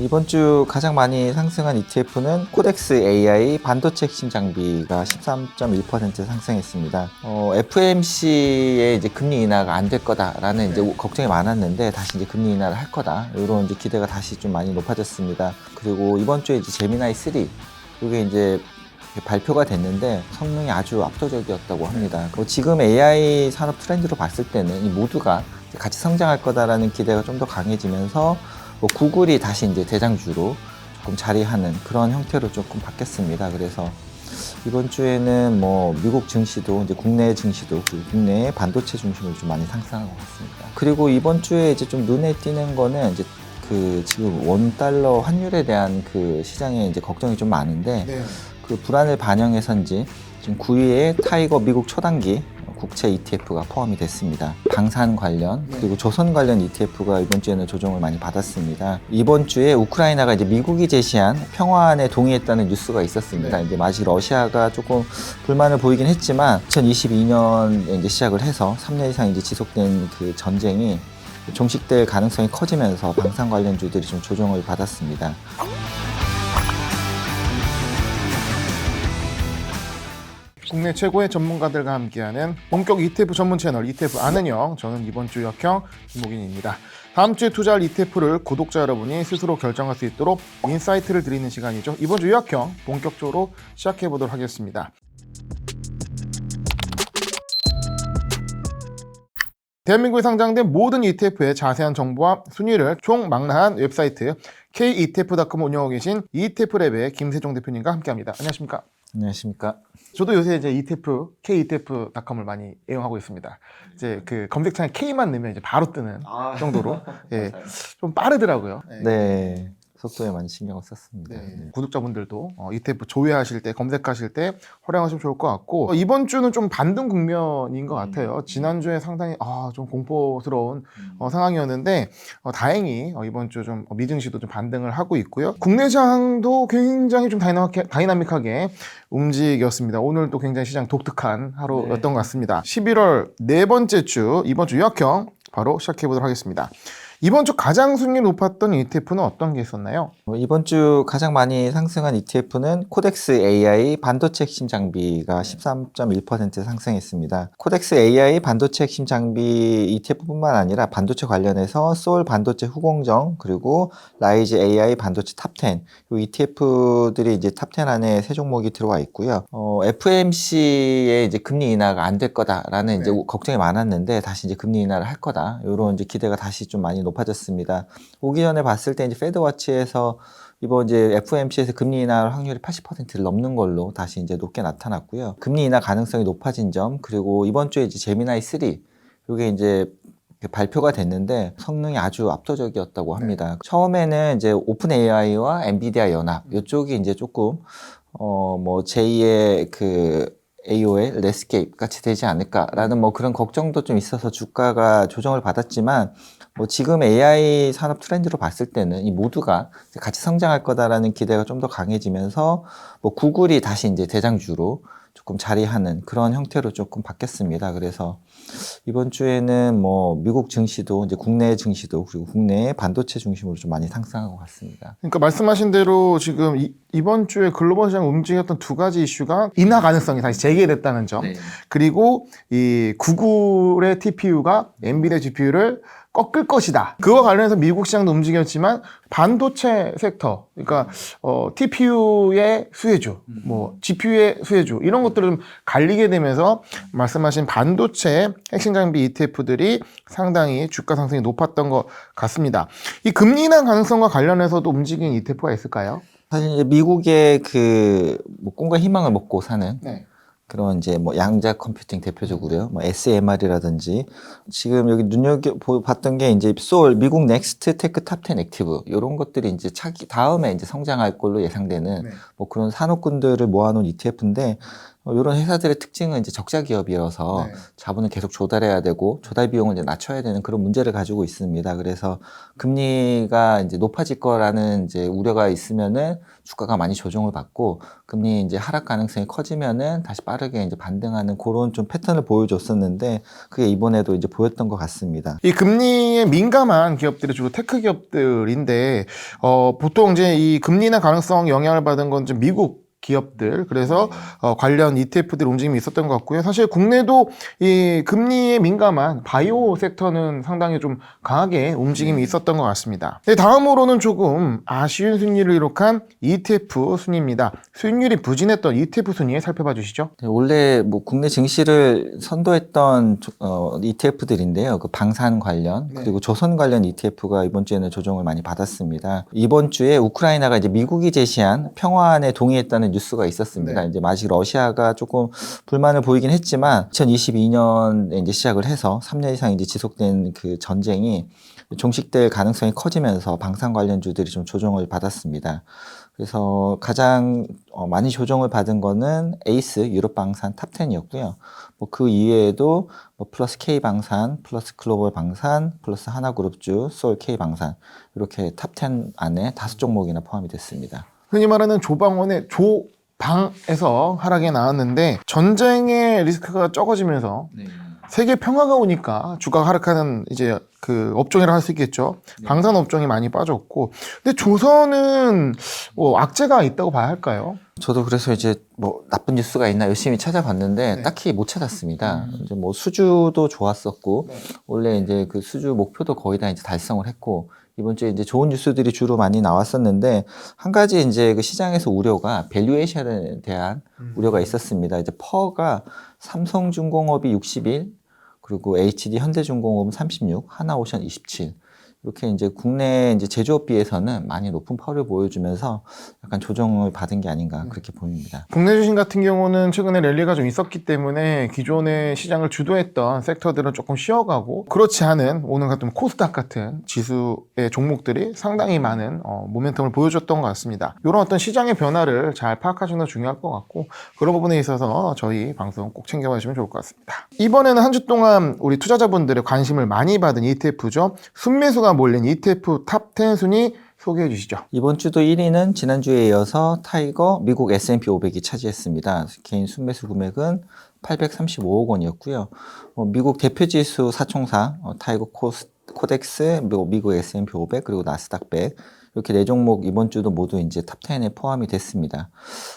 이번 주 가장 많이 상승한 ETF는 코덱스 AI 반도체 핵심 장비가 13.1% 상승했습니다. 어, FMC의 이제 금리 인하가 안 될 거다라는 이제 걱정이 많았는데 다시 이제 금리 인하를 할 거다. 이런 이제 기대가 다시 좀 많이 높아졌습니다. 그리고 이번 주에 이제 제미나이 3 이게 이제 발표가 됐는데 성능이 아주 압도적이었다고 합니다. 뭐 지금 AI 산업 트렌드로 봤을 때는 이 모두가 같이 성장할 거다라는 기대가 좀 더 강해지면서 뭐 구글이 다시 이제 대장주로 조금 자리하는 그런 형태로 조금 바뀌었습니다. 그래서 이번 주에는 뭐 미국 증시도 이제 국내 증시도 그리고 국내 반도체 중심으로 좀 많이 상승한 것 같습니다. 그리고 이번 주에 이제 좀 눈에 띄는 거는 이제 그 지금 원 달러 환율에 대한 그 시장에 이제 걱정이 좀 많은데 네. 그 불안을 반영해서인지 지금 9위에 타이거 미국 초단기 국채 ETF가 포함이 됐습니다. 방산 관련 그리고 조선 관련 ETF가 이번 주에는 조정을 많이 받았습니다. 이번 주에 우크라이나가 이제 미국이 제시한 평화안에 동의했다는 뉴스가 있었습니다. 이제 마치 러시아가 조금 불만을 보이긴 했지만 2022년에 이제 시작을 해서 3년 이상 이제 지속된 그 전쟁이 종식될 가능성이 커지면서 방산 관련 주들이 좀 조정을 받았습니다. 국내 최고의 전문가들과 함께하는 본격 ETF 전문 채널 ETF 아는 형 저는 이번 주 역형 김목인입니다. 다음 주에 투자할 ETF를 구독자 여러분이 스스로 결정할 수 있도록 인사이트를 드리는 시간이죠. 이번 주 역형 본격적으로 시작해 보도록 하겠습니다. 대한민국에 상장된 모든 ETF의 자세한 정보와 순위를 총망라한 웹사이트 ketf.com 운영하고 계신 ETF랩의 김세종 대표님과 함께합니다. 안녕하십니까? 안녕하십니까? 저도 요새 이제 ETF, ketf.com을 많이 애용하고 있습니다. 이제 그 검색창에 K만 넣으면 이제 바로 뜨는 정도로 예, 좀 빠르더라고요. 네, 속도에 많이 신경을 썼습니다. 네. 네. 구독자분들도 어, ETF 조회하실 때, 검색하실 때 활용하시면 좋을 것 같고 어, 이번 주는 좀 반등 국면인 것 같아요. 지난주에 상당히 아, 좀 공포스러운 어, 상황이었는데 어, 다행히 어, 이번 주 좀 미증시도 좀 반등을 하고 있고요. 국내 시장도 굉장히 좀 다이나믹하게, 움직였습니다. 오늘도 굉장히 시장 독특한 하루였던 것 같습니다. 11월 네 번째 주 이번 주 역형 바로 시작해 보도록 하겠습니다. 이번 주 가장 수익률이 높았던 ETF는 어떤 게 있었나요? 어, 이번 주 가장 많이 상승한 ETF는 코덱스 AI 반도체 핵심 장비가 13.1% 상승했습니다. 코덱스 AI 반도체 핵심 장비 ETF뿐만 아니라 반도체 관련해서 소울 반도체 후공정 그리고 라이즈 AI 반도체 탑10 이 ETF들이 이제 탑10 안에 세 종목이 들어와 있고요. 어, FMC의 이제 금리 인하가 안 될 거다라는 이제 네. 걱정이 많았는데 다시 이제 금리 인하를 할 거다. 이런 이제 기대가 다시 좀 많이 높아졌습니다. 오기 전에 봤을 때 이제 페드워치에서 이번 이제 FOMC에서 금리 인하 확률이 80%를 넘는 걸로 다시 이제 높게 나타났고요. 금리 인하 가능성이 높아진 점 그리고 이번 주에 이제 제미나이 3 이게 이제 발표가 됐는데 성능이 아주 압도적이었다고 합니다. 처음에는 이제 오픈 AI와 엔비디아 연합 이쪽이 이제 조금 어뭐 제2의 그 AOL, 레스케이프 같이 되지 않을까라는 뭐 그런 걱정도 좀 있어서 주가가 조정을 받았지만 뭐 지금 AI 산업 트렌드로 봤을 때는 이 모두가 같이 성장할 거다라는 기대가 좀 더 강해지면서 뭐 구글이 다시 이제 대장주로 조금 자리하는 그런 형태로 조금 바뀌었습니다. 그래서 이번 주에는 뭐 미국 증시도 이제 국내 증시도 그리고 국내 반도체 중심으로 좀 많이 상승한 것 같습니다. 그러니까 말씀하신 대로 지금 이, 이번 주에 글로벌 시장 움직였던 두 가지 이슈가 인하 가능성이 다시 재개됐다는 점 그리고 이 구글의 TPU가 엔비디아 GPU를 꺾을 것이다. 그와 관련해서 미국 시장도 움직였지만 반도체 섹터, 그러니까 어, TPU의 수혜주, 뭐 GPU의 수혜주 이런 것들을 좀 갈리게 되면서 말씀하신 반도체 핵심 장비 ETF들이 상당히 주가 상승이 높았던 것 같습니다. 이 금리 인하 가능성과 관련해서도 움직인 ETF가 있을까요? 사실 이제 미국의 그 뭐 꿈과 희망을 먹고 사는 네. 그런 이제 뭐 양자 컴퓨팅 대표적으로요. 뭐 SMR이라든지 지금 여기 눈여겨 보- 봤던 게 이제 소울 미국 넥스트 테크 탑10 액티브 이런 것들이 이제 차기 다음에 이제 성장할 걸로 예상되는 네. 뭐 그런 산업군들을 모아놓은 ETF인데 어, 이런 회사들의 특징은 이제 적자 기업이어서 네. 자본을 계속 조달해야 되고 조달 비용을 이제 낮춰야 되는 그런 문제를 가지고 있습니다. 그래서 금리가 이제 높아질 거라는 이제 우려가 있으면은 주가가 많이 조정을 받고 금리 이제 하락 가능성이 커지면은 다시 빠르게 이제 반등하는 그런 좀 패턴을 보여줬었는데 그게 이번에도 이제 보였던 것 같습니다. 이 금리에 민감한 기업들이 주로 테크 기업들인데 어, 보통 이제 이 금리나 가능성 영향을 받은 건 좀 미국 기업들 그래서 어, 관련 ETF들 움직임이 있었던 것 같고요. 사실 국내도 이 금리에 민감한 바이오 섹터는 상당히 좀 강하게 움직임이 있었던 것 같습니다. 네, 다음으로는 조금 아쉬운 순위를 기록한 ETF 순위입니다. 수익률이 부진했던 ETF 순위 살펴봐 주시죠. 네, 원래 뭐 국내 증시를 선도했던 조- 어, ETF들인데요. 그 방산 관련 네. 그리고 조선 관련 ETF가 이번 주에는 조정을 많이 받았습니다. 이번 주에 우크라이나가 이제 미국이 제시한 평화안에 동의했다는 뉴스가 있었습니다. 네. 이제 아직 러시아가 조금 불만을 보이긴 했지만 2022년에 이제 시작을 해서 3년 이상 이제 지속된 그 전쟁이 종식될 가능성이 커지면서 방산 관련주들이 좀 조정을 받았습니다. 그래서 가장 어, 많이 조정을 받은 거는 에이스 유럽 방산 탑10이었고요. 뭐 그 이외에도 뭐 플러스 K 방산, 플러스 글로벌 방산, 플러스 하나그룹주, 소울 K 방산 이렇게 탑10 안에 다섯 종목이나 포함이 됐습니다. 흔히 말하는 조방원의 조방에서 하락이 나왔는데 전쟁의 리스크가 적어지면서 세계 평화가 오니까 주가가 하락하는 이제 그 업종이라 할 수 있겠죠. 방산 업종이 많이 빠졌고, 근데 조선은 뭐 악재가 있다고 봐야 할까요? 저도 그래서 이제 뭐 나쁜 뉴스가 있나 열심히 찾아봤는데 네. 딱히 못 찾았습니다. 음. 이제 뭐 수주도 좋았었고 네. 원래 이제 그 수주 목표도 거의 다 이제 달성을 했고 이번 주에 이제 좋은 뉴스들이 주로 많이 나왔었는데 한 가지 이제 그 시장에서 우려가 밸류에이션에 대한 음. 우려가 있었습니다. 이제 퍼가 삼성중공업이 61 그리고 HD 현대중공업은 36, 하나오션 27 이렇게 이제 국내 이제 제조업비에서는 많이 높은 퍼를 보여주면서 약간 조정을 받은 게 아닌가 그렇게 보입니다. 국내 주식 같은 경우는 최근에 랠리가 좀 있었기 때문에 기존의 시장을 주도했던 섹터들은 조금 쉬어가고 그렇지 않은 오늘 같은 코스닥 같은 지수의 종목들이 상당히 많은 어, 모멘텀을 보여줬던 것 같습니다. 이런 어떤 시장의 변화를 잘 파악하시는 게 중요할 것 같고 그런 부분에 있어서 저희 방송 꼭 챙겨봐 주시면 좋을 것 같습니다. 이번에는 한 주 동안 우리 투자자분들의 관심을 많이 받은 ETF죠. 순매수가 몰린 ETF 탑 10 순위 소개해 주시죠. 이번 주도 1위는 지난주에 이어서 타이거 미국 S&P 500이 차지했습니다. 개인 순매수 금액은 835억 원이었고요. 어, 미국 대표지수 사총사 어, 타이거 코스, 코덱스, 미- 미국 S&P 500 그리고 나스닥 100 이렇게 네 종목 이번 주도 모두 이제 탑 10에 포함이 됐습니다.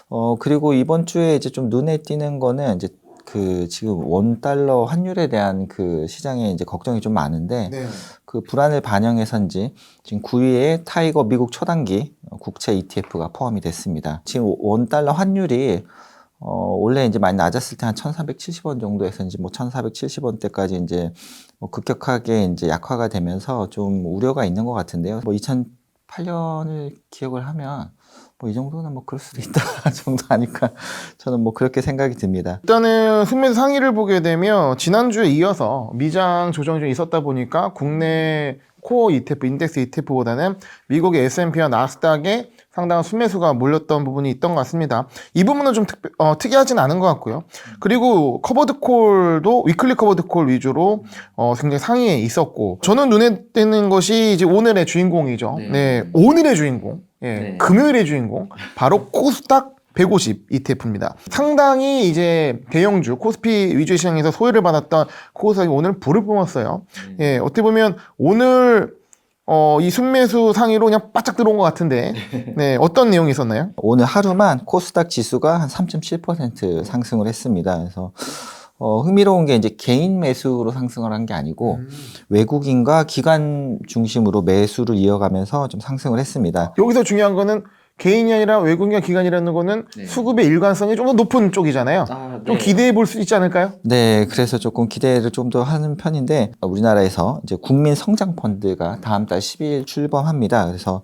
어 그리고 이번 주에 이제 좀 눈에 띄는 거는 이제 그 지금 원 달러 환율에 대한 그 시장에 이제 걱정이 좀 많은데 네. 그 불안을 반영해서인지 지금 9위에 타이거 미국 초단기 어, 국채 ETF가 포함이 됐습니다. 지금 원 달러 환율이 어, 원래 이제 많이 낮았을 때 한 1,470원 정도에서 이제 뭐 1,470원대까지 이제 뭐 급격하게 이제 약화가 되면서 좀 우려가 있는 것 같은데요. 뭐 2008년을 기억을 하면 뭐 이 정도는 뭐 그럴 수도 있다 정도 아닐까 저는 뭐 그렇게 생각이 듭니다. 일단은 순매수 상위를 보게 되면 지난주에 이어서 미장 조정이 좀 있었다 보니까 국내 코어 ETF, 인덱스 ETF보다는 미국의 S&P와 나스닥에 상당한 순매수가 몰렸던 부분이 있던 것 같습니다. 이 부분은 좀 특, 어, 특이하진 않은 것 같고요. 그리고 커버드 콜도 위클리 커버드 콜 위주로 어, 굉장히 상위에 있었고 저는 눈에 띄는 것이 이제 오늘의 주인공이죠. 네. 네, 오늘의 주인공, 예, 네. 금요일의 주인공 바로 코스닥 150 ETF입니다. 상당히 이제 대형주 코스피 위주 시장에서 소외를 받았던 코스닥이 오늘 불을 뿜었어요. 예, 어떻게 보면 오늘 어, 이 순매수 상위로 그냥 바짝 들어온 것 같은데, 네, 어떤 내용이 있었나요? 오늘 하루만 코스닥 지수가 한 3.7% 상승을 했습니다. 그래서 어, 흥미로운 게 이제 개인 매수로 상승을 한 게 아니고 외국인과 기관 중심으로 매수를 이어가면서 좀 상승을 했습니다. 여기서 중요한 거는 개인이 아니라 외국인과 기관이라는 거는 네. 수급의 일관성이 좀 더 높은 쪽이잖아요. 좀 기대해 볼 수 있지 않을까요? 네, 그래서 조금 기대를 좀 더 하는 편인데 우리나라에서 이제 국민 성장 펀드가 다음 달 10일 출범합니다. 그래서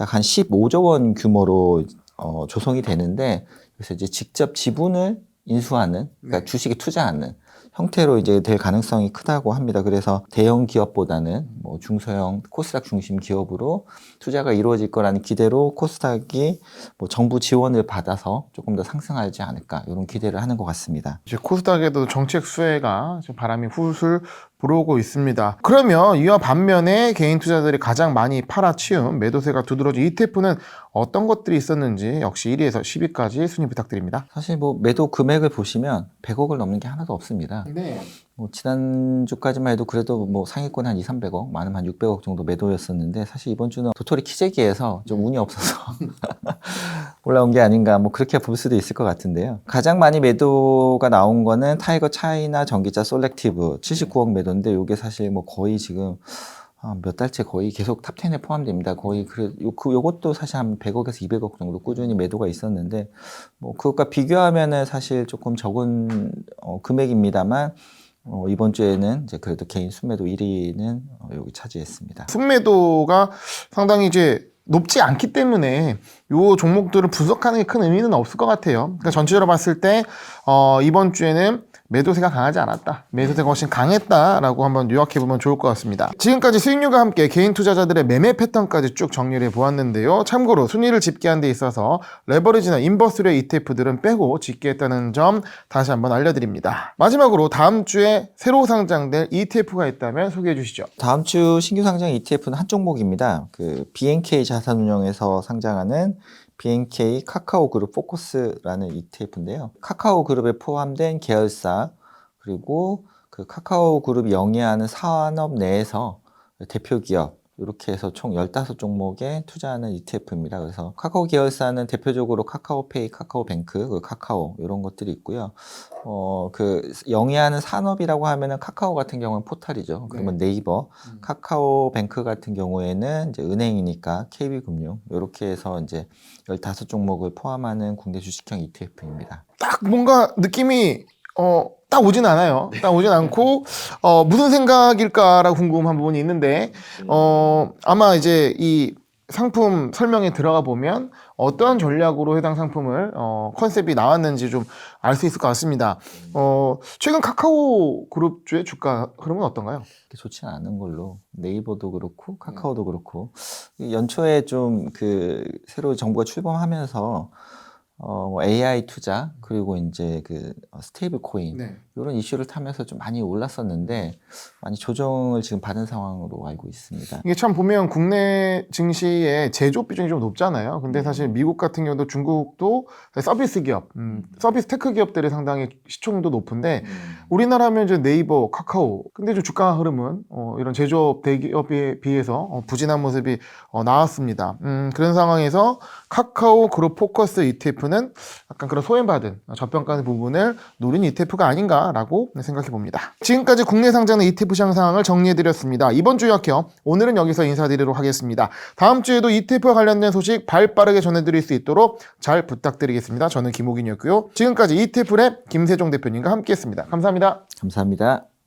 약 한 15조 원 규모로 어, 조성이 되는데 그래서 이제 직접 지분을 인수하는 그러니까 네. 주식에 투자하는 형태로 이제 될 가능성이 크다고 합니다. 그래서 대형 기업보다는 뭐 중소형 코스닥 중심 기업으로 투자가 이루어질 거라는 기대로 코스닥이 뭐 정부 지원을 받아서 조금 더 상승하지 않을까 이런 기대를 하는 것 같습니다. 이제 코스닥에도 정책 수혜가 바람이 훌훌 불어오고 있습니다. 그러면 이와 반면에 개인 투자들이 가장 많이 팔아치운 매도세가 두드러진 ETF는 어떤 것들이 있었는지 역시 1위에서 10위까지 순위 부탁드립니다. 사실 뭐 매도 금액을 보시면 100억을 넘는 게 하나도 없습니다. 네. 뭐 지난주까지만 해도 그래도 뭐 상위권 한 2, 300억, 많으면 한 600억 정도 매도였었는데 사실 이번 주는 도토리 키재기에서 좀 운이 없어서 올라온 게 아닌가 뭐 그렇게 볼 수도 있을 것 같은데요. 가장 많이 매도가 나온 거는 타이거 차이나 전기차 솔렉티브 79억 매도인데 이게 사실 뭐 거의 지금 아, 몇 달째 거의 계속 탑10에 포함됩니다. 거의 그, 요, 그, 요것도 사실 한 100억에서 200억 정도 꾸준히 매도가 있었는데, 뭐, 그것과 비교하면은 사실 조금 적은, 어, 금액입니다만, 어, 이번 주에는 이제 그래도 개인 순매도 1위는 어, 여기 차지했습니다. 순매도가 상당히 이제 높지 않기 때문에 요 종목들을 분석하는 게 큰 의미는 없을 것 같아요. 그러니까 전체적으로 봤을 때 어, 이번 주에는 매도세가 강하지 않았다. 매도세가 훨씬 강했다라고 한번 요약해 보면 좋을 것 같습니다. 지금까지 수익률과 함께 개인 투자자들의 매매 패턴까지 쭉 정리를 해 보았는데요. 참고로 순위를 집계한 데 있어서 레버리지나 인버스류의 ETF들은 빼고 집계했다는 점 다시 한번 알려드립니다. 마지막으로 다음 주에 새로 상장될 ETF가 있다면 소개해 주시죠. 다음 주 신규 상장 ETF는 한 종목입니다. 그 BNK 자산운용에서 상장하는 BNK 카카오 그룹 포커스라는 ETF인데요. 카카오 그룹에 포함된 계열사 그리고 그 카카오 그룹이 영위하는 산업 내에서 대표 기업 이렇게 해서 총 15종목에 투자하는 ETF입니다. 그래서 카카오 계열사는 대표적으로 카카오페이, 카카오뱅크, 그 카카오 이런 것들이 있고요. 어, 그 영위하는 산업이라고 하면은 카카오 같은 경우는 포털이죠. 그러면 네 이버, 카카오뱅크 같은 경우에는 이제 은행이니까 KB금융 이렇게 해서 이제 15종목을 포함하는 국내 주식형 ETF입니다. 딱 뭔가 느낌이 어, 딱 오진 않아요. 딱 오진 않고 어, 무슨 생각일까라고 궁금한 부분이 있는데 어, 아마 이제 이 상품 설명에 들어가 보면 어떠한 전략으로 해당 상품을 어, 컨셉이 나왔는지 좀 알 수 있을 것 같습니다. 어, 최근 카카오 그룹주의 주가 흐름은 어떤가요? 그렇게 좋지는 않은 걸로 네이버도 그렇고 카카오도 그렇고 이 연초에 좀 그 새로 정부가 출범하면서 어, 뭐 AI 투자 그리고 이제 그 스테이블 코인 이런 이슈를 타면서 좀 많이 올랐었는데 많이 조정을 지금 받은 상황으로 알고 있습니다. 이게 참 보면 국내 증시의 제조 비중이 좀 높잖아요. 근데 사실 미국 같은 경우도 중국도 서비스 기업, 음, 서비스 테크 기업들이 상당히 시총도 높은데 우리나라 하면 이제 네이버, 카카오. 근데 좀 주가 흐름은 어, 이런 제조업 대기업에 비해서 어, 부진한 모습이 어, 나왔습니다. 음, 그런 상황에서 카카오 그룹 포커스 ETF는 약간 그런 소외받은 어, 저평가하는 부분을 노린 ETF가 아닌가 라고 생각해 봅니다. 지금까지 국내 상장의 ETF 시장 상황을 정리해 드렸습니다. 이번 주 역형 오늘은 여기서 인사드리도록 하겠습니다. 다음 주에도 ETF와 관련된 소식 발 빠르게 전해드릴 수 있도록 잘 부탁드리겠습니다. 저는 김호긴이었고요. 지금까지 ETF랩 김세종 대표님과 함께했습니다. 감사합니다. 감사합니다.